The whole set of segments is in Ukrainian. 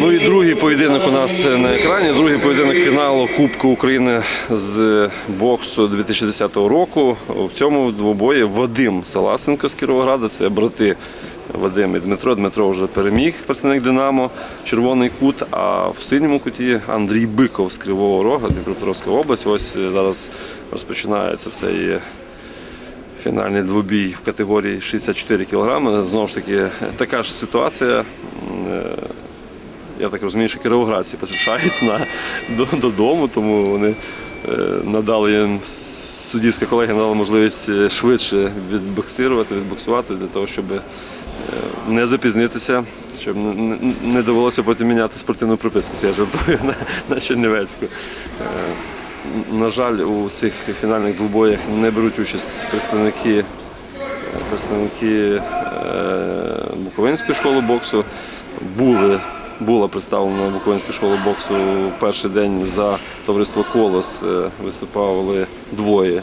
Ну і другий поєдинок у нас на екрані. Другий поєдинок фіналу Кубку України з боксу 2010 року. В цьому двобої Вадим Саласенко з Кіровограда. Це брати Вадим і Дмитро. Дмитро вже переміг представник Динамо, червоний кут. А в синьому куті Андрій Биков з Кривого Рога, Дніпропетровська область. Ось зараз розпочинається цей фінальний двобій в категорії 64 кг. Знову ж таки, така ж ситуація. Я так розумію, що кіровоградці поспішають на, до, додому, тому вони е, надали їм суддівська колегія надала можливість е, швидше відбоксирувати, відбоксувати для того, щоб е, не запізнитися, щоб не- довелося потім міняти спортивну приписку. Це я жартую на, на Чернівецьку. На жаль, у цих фінальних двобоях не беруть участь представники, представники Буковинської школи боксу. Були, була представлена Буковинська школа боксу перший день за товариство Колос. е, Виступали двоє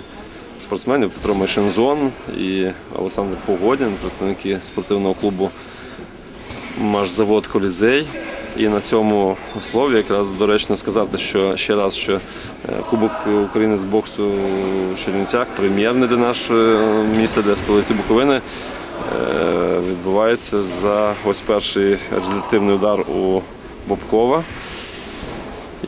спортсменів Петро Машинзон і Олександр Погодін, представники спортивного клубу Машзавод Колізей. І на цьому слові якраз доречно сказати, що ще раз, що е, Кубок України з боксу в Чернівцях, прем'єрний для нашого міста, для столиці Буковини, відбувається за ось перший результативний удар у Бобкова.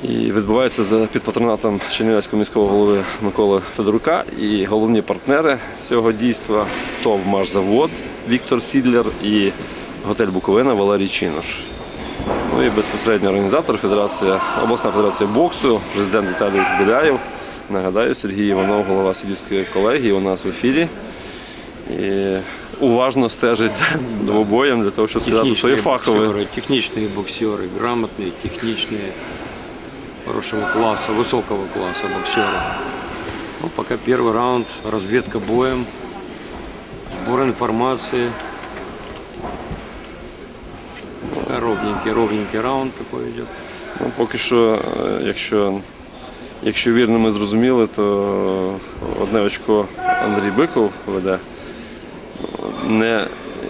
І відбувається під патронатом Чернівецького міського голови Миколи Федорука. І головні партнери цього дійства ТОВ «Машзавод» Віктор Сідлер і готель Буковина Валерій Чинош. Ну і безпосередньо організатор Федерація, обласна федерація боксу, президент Віталій Біляєв. Нагадаю, Сергій Іванов, голова суддівської колегії, у нас в ефірі. І уважно стежить за двобоєм для того, щоб сказати своє Техничные фахове. боксеры, техничные боксеры, грамотные, техничные, хорошего класса, высокого класса боксеры. Ну, пока первый раунд, разведка боем, сбор информации. Пока ровненький, ровненький раунд такой идет. Ну, поки що, е, якщо, якщо вірно ми зрозуміли, то одне очко Андрій Биков веде. Не,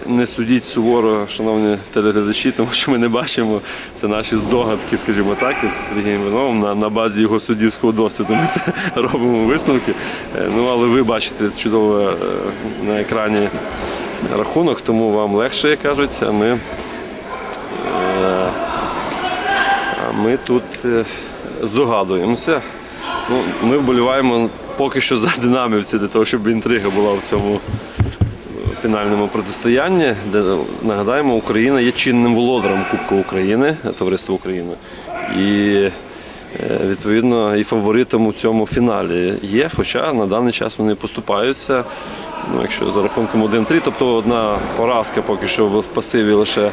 не судіть суворо, шановні телеглядачі, тому що ми не бачимо. Це наші здогадки, скажімо так, із Сергієм Виновим. На, на базі його суддівського досвіду ми це робимо висновки. Е, Ну, але ви бачите чудово е, на екрані рахунок, тому вам легше, як кажуть, а ми А ми тут е, здогадуємося. Ну, ми вболіваємо поки що за динамівці, для того, щоб інтрига була в цьому е, фінальному протистоянні. Де, нагадаємо, Україна є чинним володарем Кубку України, Товариства України. І е, відповідно і фаворитом у цьому фіналі є, хоча на даний час вони поступаються. Ну, якщо за рахунком 1-3, тобто одна поразка поки що в пасиві лише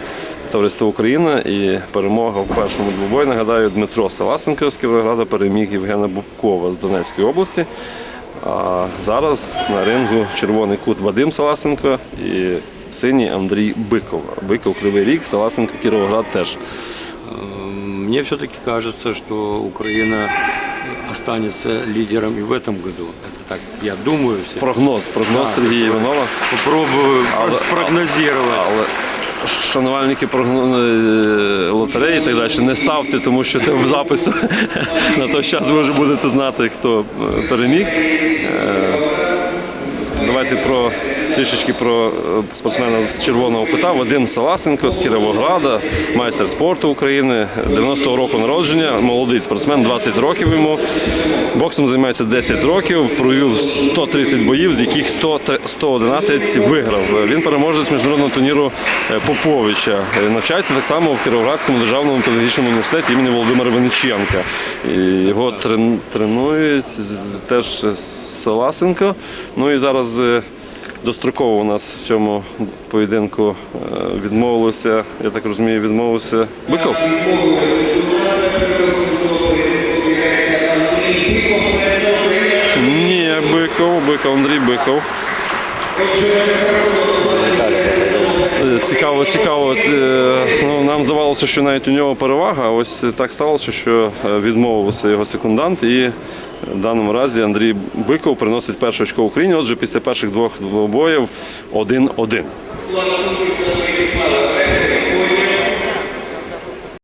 Товариство Україна і перемога в першому двобої. Нагадаю, Дмитро Саласенко з Кіровограда переміг Євгена Бубкова з Донецької області. А зараз на рингу червоний кут Вадим Саласенко і синій Андрій Биков. Биков Кривий Ріг, Саласенко Кіровоград теж. М, Мне все-таки кажется, что Украина останется лидером и в этом году. Это так, я думаю. все. Прогноз, прогноз Да. Сергія Іванова. Попробую Але- прогнозировать. Але шанувальники е, лотереї і так далі не ставте, тому що це в запису на той час ви вже будете знати, хто е, переміг. Е, Давайте про трішечки про е, спортсмена з червоного кута Вадим Саласенко з Кіровограда, майстер спорту України, 90-го року народження, молодий спортсмен, 20 років йому. Боксом займається 10 років, провів 130 боїв, з яких 100, 111 виграв. Він переможець міжнародного турніру е, Поповича. Е, Навчається так само в Кіровоградському державному педагогічному університеті імені Володимира Винниченка. І Його тренують теж Саласенко. Ну і зараз достроково у нас в цьому поєдинку е, відмовилося, я так розумію, відмовився Биков. Ні, Биков, Биков, Андрій Биков. Цікаво, цікаво. Е, Ну, нам здавалося, що навіть у нього перевага. Ось так сталося, що е, відмовився його секундант. І в даному разі Андрій Биков приносить перше очко Україні. Отже, після перших двох двобоїв 1-1.